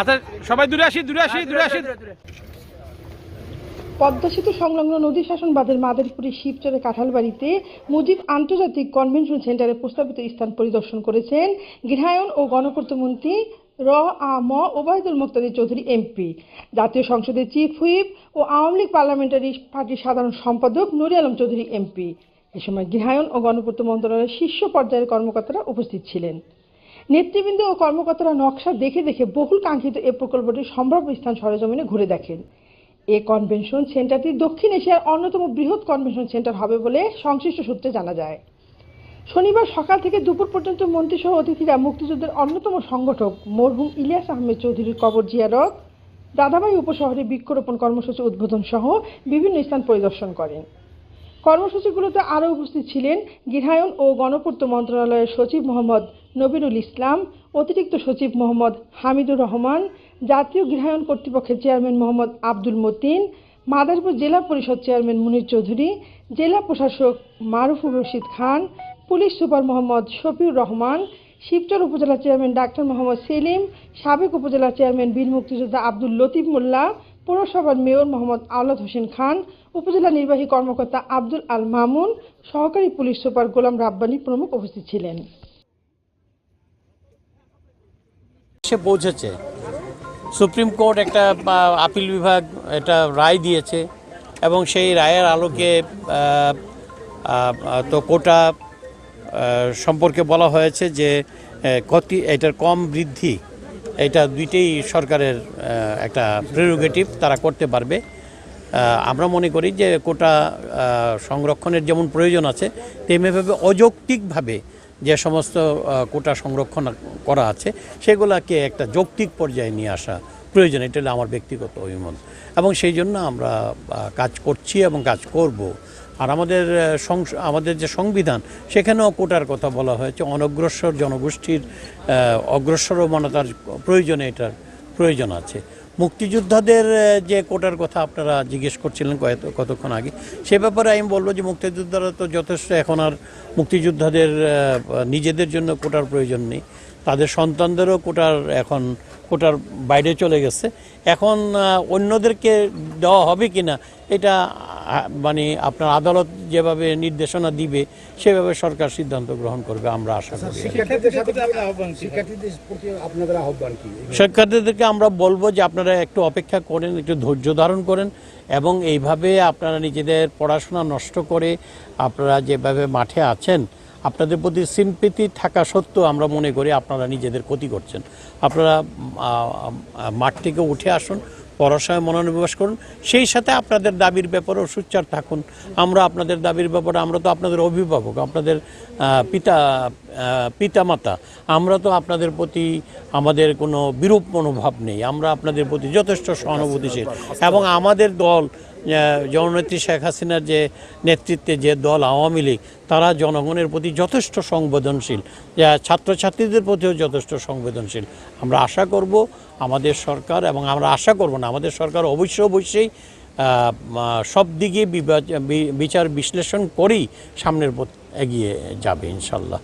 আচ্ছা সবাই দূরে আসি দূরে আসি দূরে আসি। পদ্মা সেতু সংলগ্ন নদী শাসন বাঁধের মাদারীপুরের শিবচরে কাঁঠালবাড়িতে মুজিব আন্তর্জাতিক কনভেনশন সেন্টারে প্রস্তাবিত স্থান পরিদর্শন করেছেন গৃহায়ন ও গণপূর্তমন্ত্রী র আ ম ওবায়দুল মোক্তাদির চৌধুরী এমপি। জাতীয় সংসদের চিফ হুইপ ও আওয়ামী লীগ পার্লামেন্টারি পার্টির সাধারণ সম্পাদক নুরি আলম চৌধুরী এমপি। এ সময় গৃহায়ন ও গণপূর্ত মন্ত্রণালয়ের শীর্ষ পর্যায়ের কর্মকর্তারা উপস্থিত ছিলেন। নেতৃবৃন্দ ও কর্মকর্তারা নকশা দেখে দেখে বহুল কাঙ্ক্ষিত এ প্রকল্পটির সম্ভাব্য স্থান সরেজমিনে ঘুরে দেখেন। এ কনভেনশন সেন্টারটি দক্ষিণ এশিয়ার অন্যতম বৃহৎ কনভেনশন সেন্টার হবে বলে সংশ্লিষ্ট সূত্রে জানা যায়। শনিবার সকাল থেকে দুপুর পর্যন্ত মন্ত্রীসহ অতিথিরা মুক্তিযুদ্ধের অন্যতম সংগঠক মরহুম ইলিয়াস আহমেদ চৌধুরীর কবর জিয়ারত দাদাবাই উপশহরে বৃক্ষরোপণ কর্মসূচি উদ্বোধন সহ বিভিন্ন স্থান পরিদর্শন করেন। কর্মসূচিগুলোতে আরও উপস্থিত ছিলেন গৃহায়ন ও গণপূর্ত মন্ত্রণালয়ের সচিব মোহাম্মদ নবিরুল ইসলাম, অতিরিক্ত সচিব মোহাম্মদ হামিদুর রহমান, জাতীয় গৃহায়ন কর্তৃপক্ষের চেয়ারম্যান মোহাম্মদ আব্দুল মতিন, মাদারীপুর জেলা পরিষদ চেয়ারম্যান মুনির চৌধুরী, জেলা প্রশাসক মারুফুর রশিদ খান, পুলিশ সুপার মোহাম্মদ শফিউর রহমান, শিবচর উপজেলা চেয়ারম্যান ডাক্তার মোহাম্মদ সেলিম, সাবেক উপজেলা চেয়ারম্যান বীর মুক্তিযোদ্ধা আব্দুল লতিফ মোল্লা পৌরসভার মেয়র মোহাম্মদ আওলাদ হোসেন খান, উপজেলা নির্বাহী কর্মকর্তা আব্দুল আল মামুন, সহকারী পুলিশ সুপার গোলাম রাব্বানি প্রমুখ উপস্থিত ছিলেন। সে পৌঁছেছে সুপ্রিম কোর্ট একটা আপিল বিভাগ এটা রায় দিয়েছে এবং সেই রায়ের আলোকে তো কোটা সম্পর্কে বলা হয়েছে যে কতি এটার কম বৃদ্ধি এটা দুইটাই সরকারের একটা প্রেরোগেটিভ তারা করতে পারবে। আমরা মনে করি যে কোটা সংরক্ষণের যেমন প্রয়োজন আছে, তেমনিভাবে অযৌক্তিকভাবে যে সমস্ত কোটা সংরক্ষণ করা আছে, সেগুলোকে একটা যৌক্তিক পর্যায়ে নিয়ে আসা প্রয়োজন। এটা আমার ব্যক্তিগত অভিমত। এবং সেই জন্য আমরা কাজ করছি এবং কাজ করব। আর আমাদের আমাদের যে সংবিধান সেখানেও কোটার কথা বলা হয়েছে। অনগ্রসর জনগোষ্ঠীর আহ, অগ্রসরমানতার প্রয়োজনে এটার প্রয়োজন আছে। মুক্তিযোদ্ধাদের যে কোটার কথা আপনারা জিজ্ঞেস করছিলেন কতক্ষণ আগে সে ব্যাপারে আমি বলব যে মুক্তিযোদ্ধারা তো যথেষ্ট এখন আর মুক্তিযোদ্ধাদের নিজেদের জন্য কোটার প্রয়োজন নেই। তাদের সন্তানদেরও কোটার এখন কোটার বাইরে চলে গেছে। এখন অন্যদেরকে দেওয়া হবে কি না এটা মানে আপনার আদালত যেভাবে নির্দেশনা দিবে সেভাবে সরকার সিদ্ধান্ত গ্রহণ করবে আমরা আশা করি। কি? শিক্ষার্থীদেরকে আমরা বলব যে আপনারা একটু অপেক্ষা করেন একটু ধৈর্য ধারণ করেন এবং এইভাবে আপনারা নিজেদের পড়াশোনা নষ্ট করে আপনারা যেভাবে মাঠে আছেন আপনাদের প্রতি সিম্পিতি থাকা সত্ত্বেও আমরা মনে করি আপনারা নিজেদের ক্ষতি করছেন। আপনারা মাঠ থেকে উঠে আসুন পড়াশোনায় মনোনিবেশ করুন। সেই সাথে আপনাদের দাবির ব্যাপারেও সুচ্চার থাকুন। আমরা আপনাদের দাবির ব্যাপারে, আমরা তো আপনাদের অভিভাবক, আপনাদের পিতা পিতামাতা, আমরা তো আপনাদের প্রতি আমাদের কোনো বিরূপ মনোভাব নেই। আমরা আপনাদের প্রতি যথেষ্ট সহানুভূতিশীল। এবং আমাদের দল জননেত্রী শেখ হাসিনার যে নেতৃত্বে যে দল আওয়ামী লীগ, তারা জনগণের প্রতি যথেষ্ট সংবেদনশীল। ছাত্রছাত্রীদের প্রতিও যথেষ্ট সংবেদনশীল। আমরা আশা করব আমাদের সরকার, এবং আমরা আশা করব না, আমাদের সরকার অবশ্যই অবশ্যই সব দিকে বিচার বিশ্লেষণ করেই সামনের পথ এগিয়ে যাবে, ইনশাল্লাহ।